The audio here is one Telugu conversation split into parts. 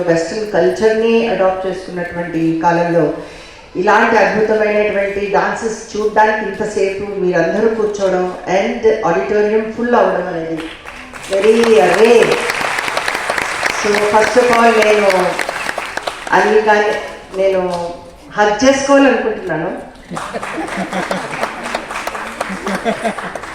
వెస్ట్రన్ కల్చర్ని అడాప్ట్ చేసుకున్నటువంటి కాలంలో ఇలాంటి అద్భుతమైనటువంటి డాన్సెస్ చూడడానికి ఇంతసేపు మీరందరూ కూర్చోవడం అండ్ ఆడిటోరియం ఫుల్ అవ్వడం అనేది very rare so first of all నేను అన్ని కానీ నేను హక్ చేసుకోవాలనుకుంటున్నాను.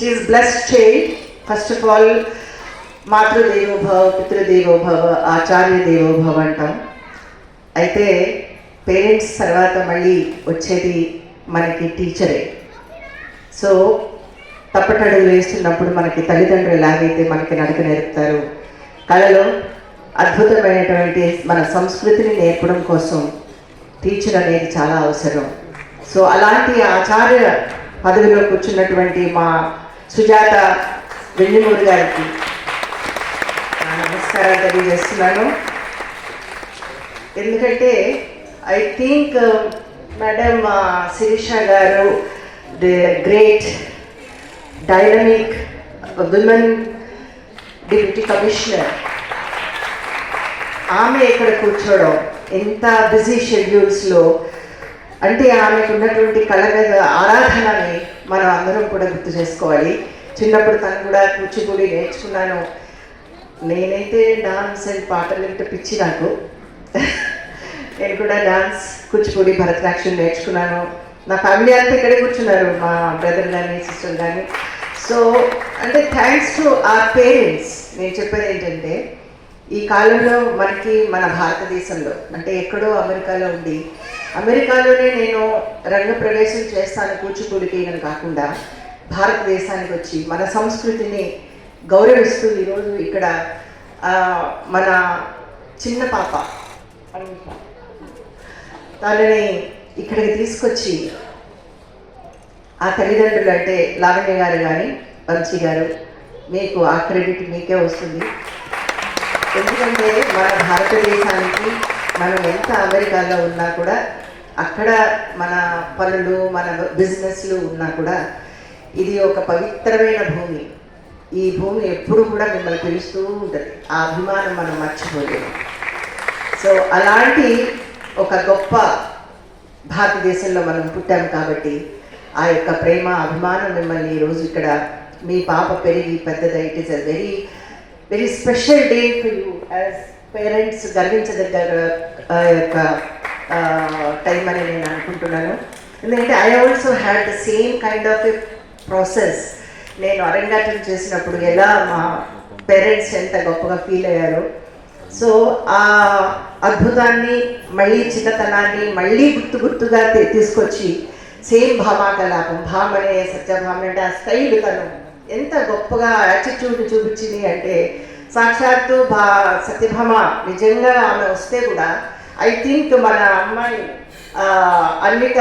She's blessed child first of all Matrudevobhava పితృదేవోభవ ఆచార్య దేవోభవ అంటాం. అయితే పేరెంట్స్ తర్వాత మళ్ళీ వచ్చేది మనకి టీచరే సో తప్పటడుగు వేస్తున్నప్పుడు మనకి తల్లిదండ్రులు ఎలాగైతే మనకి నడక నేర్పుతారు కళలో అద్భుతమైనటువంటి మన సంస్కృతిని నేర్పడం కోసం టీచర్ అనేది చాలా అవసరం. సో అలాంటి ఆచార్య పదవిలో కూర్చున్నటువంటి మా సుజాత వెల్లిమూరి గారికి నా నమస్కారాలు తెలియజేస్తున్నాను. ఎందుకంటే I think madam Shirisha garu the great dynamic women deputy commissioner ఆమె ఇక్కడ కూర్చోవడం ఎంత బిజీ షెడ్యూల్స్లో అంటే ఆమెకు ఉన్నటువంటి కళ మీద ఆరాధనని మనం అందరం కూడా గుర్తు చేసుకోవాలి. చిన్నప్పుడు తను కూడా కూచిపూడి నేర్చుకున్నాను. నేనైతే డాన్స్ అండ్ పాటలు అంటే పిచ్చి నాకు. నేను కూడా డాన్స్ కూచిపూడి భరతనాట్యం నేర్చుకున్నాను. నా ఫ్యామిలీ అంతా ఇక్కడే కూర్చున్నారు మా బ్రదర్ కానీ సిస్టర్ కానీ సో అంటే థ్యాంక్స్ టు ఆర్ పేరెంట్స్ నేను చెప్పేది ఏంటంటే ఈ కాలంలో మనకి మన భారతదేశంలో అంటే ఎక్కడో అమెరికాలో ఉండి అమెరికాలోనే నేను రంగ ప్రవేశం చేస్తాను కూచిపూడికి అని కాకుండా భారతదేశానికి వచ్చి మన సంస్కృతిని గౌరవిస్తూ ఈరోజు ఇక్కడ మన చిన్న పాప తనని ఇక్కడికి తీసుకొచ్చి ఆ తల్లిదండ్రులు అంటే లావణ్య గారు కానీ వంశీ గారు మీకు ఆ క్రెడిట్ మీకే వస్తుంది. ఎందుకంటే మన భారతదేశానికి మనం ఎంత అమెరికాలో ఉన్నా కూడా అక్కడ మన పనులు మన బిజినెస్లు ఉన్నా కూడా ఇది ఒక పవిత్రమైన భూమి. ఈ భూమి ఎప్పుడు కూడా మిమ్మల్ని పిలుస్తూ ఉంటుంది. ఆ అభిమానం మనం మర్చిపోలేము. సో అలాంటి ఒక గొప్ప భారతదేశంలో మనం పుట్టాం కాబట్టి ఆ యొక్క ప్రేమ అభిమానం మిమ్మల్ని ఈరోజు ఇక్కడ మీ పాప పెరిగి పెద్దదై it is a very very special day for you as parents గర్వించదగ్గ యొక్క టైం అని నేను అనుకుంటున్నాను. ఎందుకంటే I also had the same kind of a process నేను అరంగాటం చేసినప్పుడు ఎలా మా పేరెంట్స్ ఎంత గొప్పగా ఫీల్ అయ్యారో. సో ఆ అద్భుతాన్ని మళ్ళీ చిన్నతనాన్ని మళ్ళీ గుర్తు గుర్తుగా తీసుకొచ్చి సేమ్ భామాకలాపం భామ అనే సత్యభామ అంటే ఆ స్టైల్ తను ఎంత గొప్పగా యాటిట్యూడ్ చూపించింది అంటే సాక్షాత్తు భా సత్యభామ నిజంగా ఆమె వస్తే కూడా ఐ థింక్ మన అమ్మాయి ఆ, అన్నిట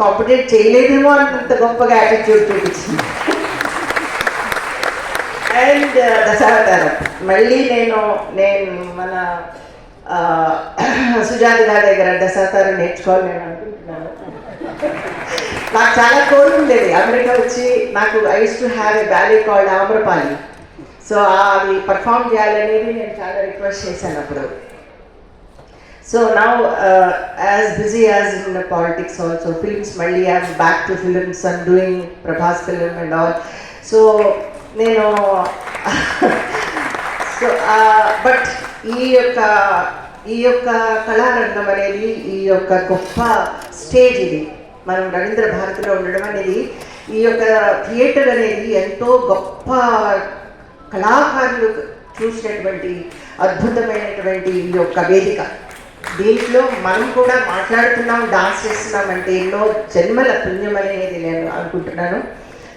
కాంపిటేట్ చేయలేదేమో అంత గొప్పగా యాటిట్యూడ్ చూపించింది. అండ్ దశావతారం. మళ్ళీ నేను నేను మన సుజాత గారి దగ్గర దశావతారం నేర్చుకోవాలి నేను అనుకుంటున్నాను. నాకు చాలా కోరుకుండేది అమెరికా వచ్చి నాకు I used to have a ballet called Amrapali. So అది పర్ఫామ్ చేయాలనేది నేను చాలా రిక్వెస్ట్ చేశాను అప్పుడు. సో నా as busy as in politics also films మళ్ళీ I'm back to films and doing Prabhas film and all so నేను సో బట్ uh, ఈ యొక్క ఈ యొక్క కళారంగం అనేది ఈ యొక్క గొప్ప స్టేజ్ ఇది. మనం రవీంద్ర భారతిలో ఉండడం అనేది ఈ యొక్క థియేటర్ అనేది ఎంతో గొప్ప కళాకారులు చూసినటువంటి అద్భుతమైనటువంటి ఈ యొక్క వేదిక. దీంట్లో మనం కూడా మాట్లాడుతున్నాం డాన్స్ చేస్తున్నాం అంటే ఎన్నో జన్మల పుణ్యం అనేది నేను అనుకుంటున్నాను.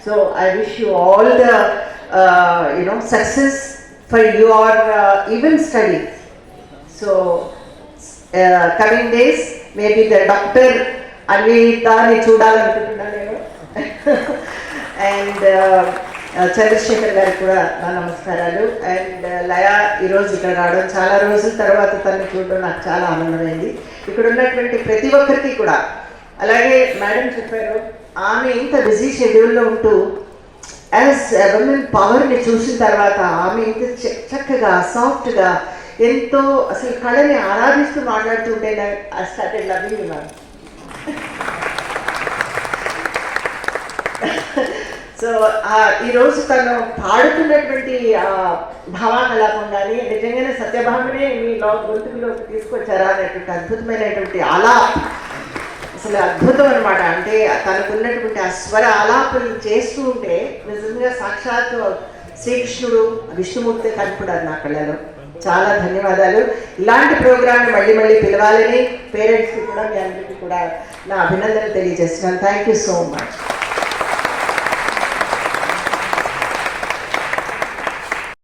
So I wish you all the you know success for your even study so coming days maybe the doctor అన్వితాని చూడాలనుకుంటున్నాను నేను. అండ్ చంద్రశేఖర్ గారికి కూడా నా నమస్కారాలు. అండ్ లయా ఈరోజు ఇక్కడ రావడం చాలా రోజుల తర్వాత తను చూడడం నాకు చాలా ఆనందమైంది. ఇక్కడ ఉన్నటువంటి ప్రతి ఒక్కరికి కూడా. అలాగే మేడం చెప్పారు ఆమె ఇంత బిజీ షెడ్యూల్లో ఉంటూ యాజ్ ఉమెన్ పవర్ని చూసిన తర్వాత ఆమె ఇంత చక్కగా సాఫ్ట్గా ఎంతో అసలు కళని ఆరాధిస్తూ మాట్లాడుతుంటే I started loving ma'am so ఈరోజు తను పాడుతున్నటువంటి భావాన్ని ఎలా ఉండాలి? నిజంగానే సత్యభామనే మీ లో గొంతుకులోకి తీసుకొచ్చారా? అనేటువంటి అద్భుతమైనటువంటి అలా అసలు అద్భుతం అనమాట అంటే తనకున్నటువంటి ఆ స్వర ఆలాపలు చేస్తూ ఉంటే నిజంగా సాక్షాత్తు శ్రీకృష్ణుడు విష్ణుమూర్తి కనపడారు నా కళ్ళలో. చాలా ధన్యవాదాలు. ఇలాంటి ప్రోగ్రామ్ మళ్ళీ మళ్ళీ పిలవాలని పేరెంట్స్కి కూడా మీ అందరికీ కూడా నా అభినందనలు తెలియజేస్తున్నాను. Thank you so much.